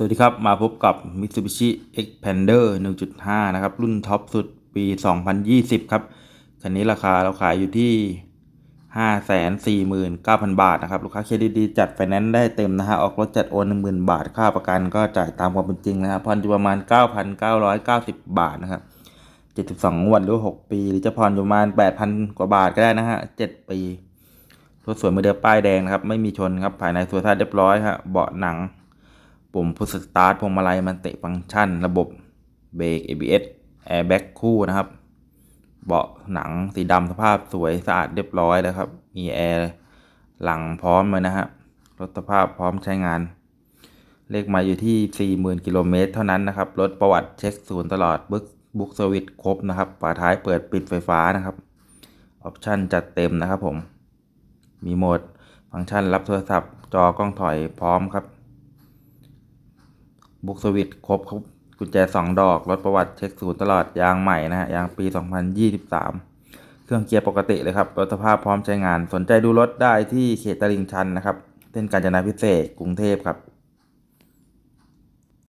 สวัสดีครับ มาพบกับ Mitsubishi Xpander 1.5 นะครับ รุ่นท็อปสุดปี 2020 ครับ คันนี้ราคาเราขายอยู่ที่ 549,000 บาทนะครับ ลูกค้าเครดิตดีจัดไฟแนนซ์ได้เต็มนะฮะ ออกรถจัดโอน 10,000 บาท ค่าประกันก็จ่ายตามความเป็นจริงนะครับผ่อนอยู่ประมาณ 9,990 บาทนะครับ 72งวดหรือ 6 ปี หรือจะผ่อนอยู่ประมาณ 8,000 กว่าบาทก็ได้นะฮะ 7 ปีรถสวยมือเดียวป้ายแดงนะครับ ไม่มีชนครับ ภายในสวยสะอาดเรียบร้อยฮะ เบาะหนัง ปุ่มพุชสตาร์ทพวงมาลัยมันเติฟังก์ชัน ระบบเบรก ABS แอร์แบ็กคู่นะครับ เบาะหนังสีดำสภาพสวยสะอาดเรียบร้อยแล้วครับ มีแอร์หลังพร้อมเลยนะฮะรถสภาพพร้อมใช้งาน เลขมาอยู่ที่ 40,000กิโลเมตรเท่านั้นนะครับ รถประวัติเช็คศูนย์ตลอดบุ๊กบุ๊กเซอร์วิสครบนะครับฝาท้ายเปิดปิดไฟฟ้านะครับ ออปชั่นจัดเต็มนะครับผม มีโหมดฟังก์ชันรับโทรศัพท์ จอกล้องถอยพร้อมครับ บุกสวิตครบครับกุญแจ 2 ดอกรถประวัติเช็คศูนย์ตลอดยางใหม่นะฮะยางปี 2023 เครื่องเกียร์ปกติเลยครับรถสภาพพร้อมใช้งานสนใจดูรถได้ที่เขตตลิ่งชันนะครับเส้นกาญจนาพิเศษกรุงเทพครับ